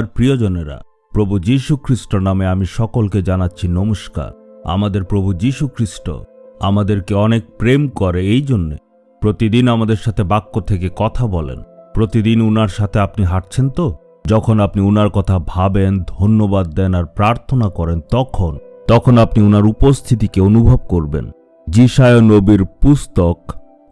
আমার প্রিয়জনেরা, প্রভু যীশু খ্রিস্ট নামে আমি সকলকে জানাচ্ছি নমস্কার। আমাদের প্রভু যীশু খ্রিস্ট আমাদেরকে অনেক প্রেম করে এই জন্যে প্রতিদিন আমাদের সাথে বাক্য থেকে কথা বলেন। প্রতিদিন উনার সাথে আপনি হাঁটছেন তো? যখন আপনি উনার কথা ভাবেন, ধন্যবাদ দেন আর প্রার্থনা করেন, তখন তখন আপনি উনার উপস্থিতিকে অনুভব করবেন। জিসায় নবীর পুস্তক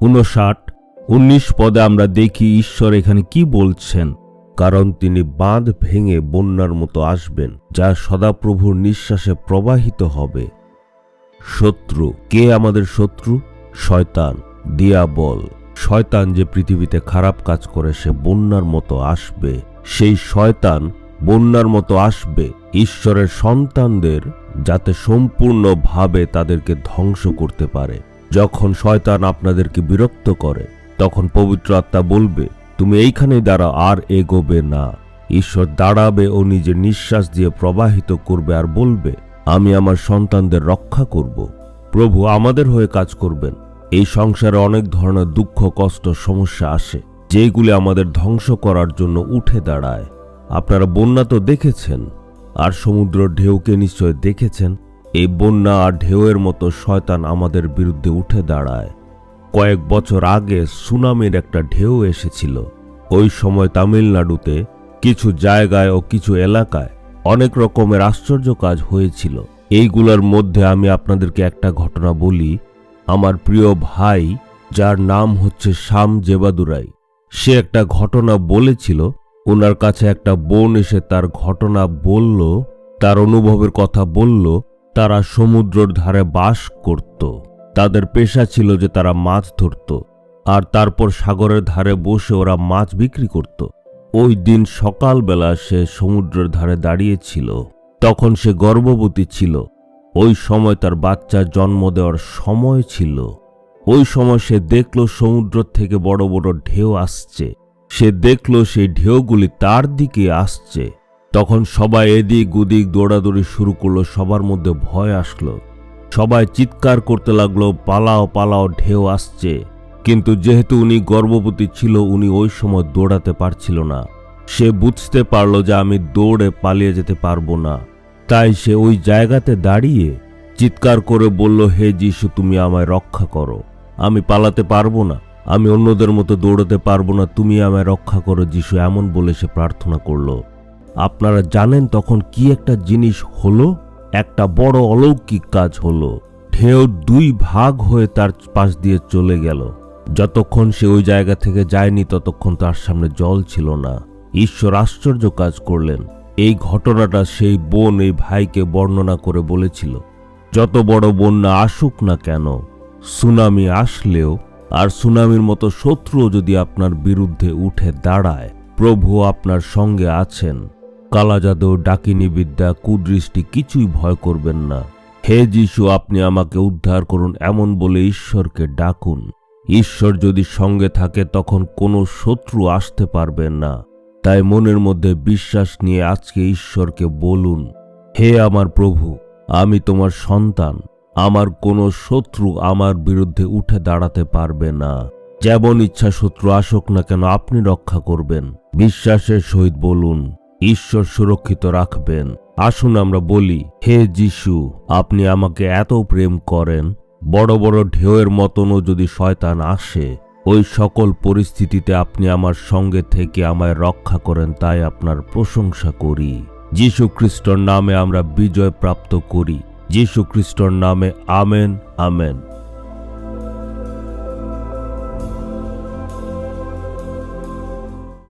উনষাট উনিশ পদে আমরা দেখি ঈশ্বর এখানে কি বলছেন। কারণ তিনি বাঁধ ভেঙে বন্যার মতো আসবেন, যা সদাপ্রভুর নিঃশ্বাসে প্রবাহিত হবে। শত্রু, কে আমাদের শত্রু? শয়তান দিয়াবল শয়তান যে পৃথিবীতে খারাপ কাজ করে, সে বন্যার মতো আসবে। সেই শয়তান বন্যার মতো আসবে ঈশ্বরের সন্তানদের, যাতে সম্পূর্ণভাবে তাদেরকে ধ্বংস করতে পারে। যখন শয়তান আপনাদেরকে বিরক্ত করে, তখন পবিত্র আত্মা বলবে তুমি এইখানেই দাঁড়াও আর এগোবে না। ঈশ্বর দাঁড়াবে ও নিজের নিঃশ্বাস দিয়ে প্রবাহিত করবে আর বলবে, আমি আমার সন্তানদের রক্ষা করব। প্রভু আমাদের হয়ে কাজ করবেন। এই সংসারে অনেক ধরনের দুঃখ, কষ্ট, সমস্যা আসে যেগুলি আমাদের ধ্বংস করার জন্য উঠে দাঁড়ায়। আপনারা বন্যা তো দেখেছেন, আর সমুদ্র ঢেউকে নিশ্চয় দেখেছেন। এই বন্যা আর ঢেউয়ের মতো শয়তান আমাদের বিরুদ্ধে উঠে দাঁড়ায়। কয়েক বছর আগে সুনামির একটা ঢেউ এসেছিল। ওই সময় তামিলনাড়ুতে কিছু জায়গায় ও কিছু এলাকায় অনেক রকমের আশ্চর্য কাজ হয়েছিল। এইগুলোর মধ্যে আমি আপনাদেরকে একটা ঘটনা বলি। আমার প্রিয় ভাই, যার নাম হচ্ছে শাম জেবাদুরাই, সে একটা ঘটনা বলেছিল। ওনার কাছে একটা বোন এসে তার ঘটনা বলল, তার অনুভবের কথা বলল, তারা সমুদ্রর ধারে বাস করত। তাদের পেশা ছিল যে তারা মাছ ধরত, আর তারপর সাগরের ধারে বসে ওরা মাছ বিক্রি করত। ওই দিন সকালবেলা সে সমুদ্রের ধারে দাঁড়িয়েছিল, তখন সে গর্ভবতী ছিল। ওই সময় তার বাচ্চা জন্ম দেওয়ার সময় ছিল। ওই সময় সে দেখল সমুদ্র থেকে বড় বড় ঢেউ আসছে। সে দেখল সেই ঢেউগুলি তার দিকে আসছে। তখন সবাই এদিক ওদিক দৌড়াদৌড়ি শুরু করল, সবার মধ্যে ভয় আসলো। সবাই চিৎকার করতে লাগল, পালাও পালাও, ঢেউ আসছে। কিন্তু যেহেতু উনি গর্ভবতী ছিল, উনি ওই সময় দৌড়াতে পারছিল না। সে বুঝতে পারল যে আমি দৌড়ে পালিয়ে যেতে পারব না। তাই সে ওই জায়গাতে দাঁড়িয়ে চিৎকার করে বলল, হে যিশু, তুমি আমায় রক্ষা করো। আমি পালাতে পারব না। আমি অন্যদের মতো দৌড়াতে পারব না। তুমি আমায় রক্ষা করো। যিশু এমন বলে সে প্রার্থনা করল। আপনারা জানেন তখন কি একটা জিনিস হলো? একটা বড় অলৌকিক কাজ হলো, ঢেউ দুই ভাগ হয়ে তার পাশ দিয়ে চলে গেল। যতক্ষণ সে ওই জায়গা থেকে যায়নি, ততক্ষণ তার সামনে জল ছিল না। ঈশ্বর আশ্চর্য কাজ করলেন। এই ঘটনাটা সেই বোন এই ভাইকে বর্ণনা করে বলেছিল। যত বড় বন্যা আসুক না কেন, সুনামি আসলেও, আর সুনামির মতো শত্রুও যদি আপনার বিরুদ্ধে উঠে দাঁড়ায় প্রভু আপনার সঙ্গে আছেন। কালাজাদু, ডাকিনী বিদ্যা, কুদৃষ্টি কিছুই ভয় করবেন না। হে যিশু, আপনি আমাকে উদ্ধার করুন এমন বলে ঈশ্বরকে ডাকুন। ঈশ্বর যদি সঙ্গে থাকে, তখন কোনো শত্রু আসতে পারবেন না। তাই মনের মধ্যে বিশ্বাস নিয়ে আজকে ঈশ্বরকে বলুন, হে আমার প্রভু, আমি তোমার সন্তান। আমার কোনো শত্রু আমার বিরুদ্ধে উঠে দাঁড়াতে পারবে না। যেমন ইচ্ছা শত্রু আসুক না কেন, আপনি রক্ষা করবেন। বিশ্বাসের সহিত বলুন ঈশ্বর সুরক্ষিত রাখবেন। আসুন আমরা বলি, হে যিশু, আপনি আমাকে এত প্রেম করেন, বড় বড় ঢেউয়ের মতনও যদি শয়তান আসে, ওই সকল পরিস্থিতিতে আপনি আমার সঙ্গে থেকে আমায় রক্ষা করেন, তাই আপনার প্রশংসা করি। যীশু খ্রিস্টর নামে আমরা বিজয় প্রাপ্ত করি। যীশু খ্রিস্টর নামে আমেন আমেন।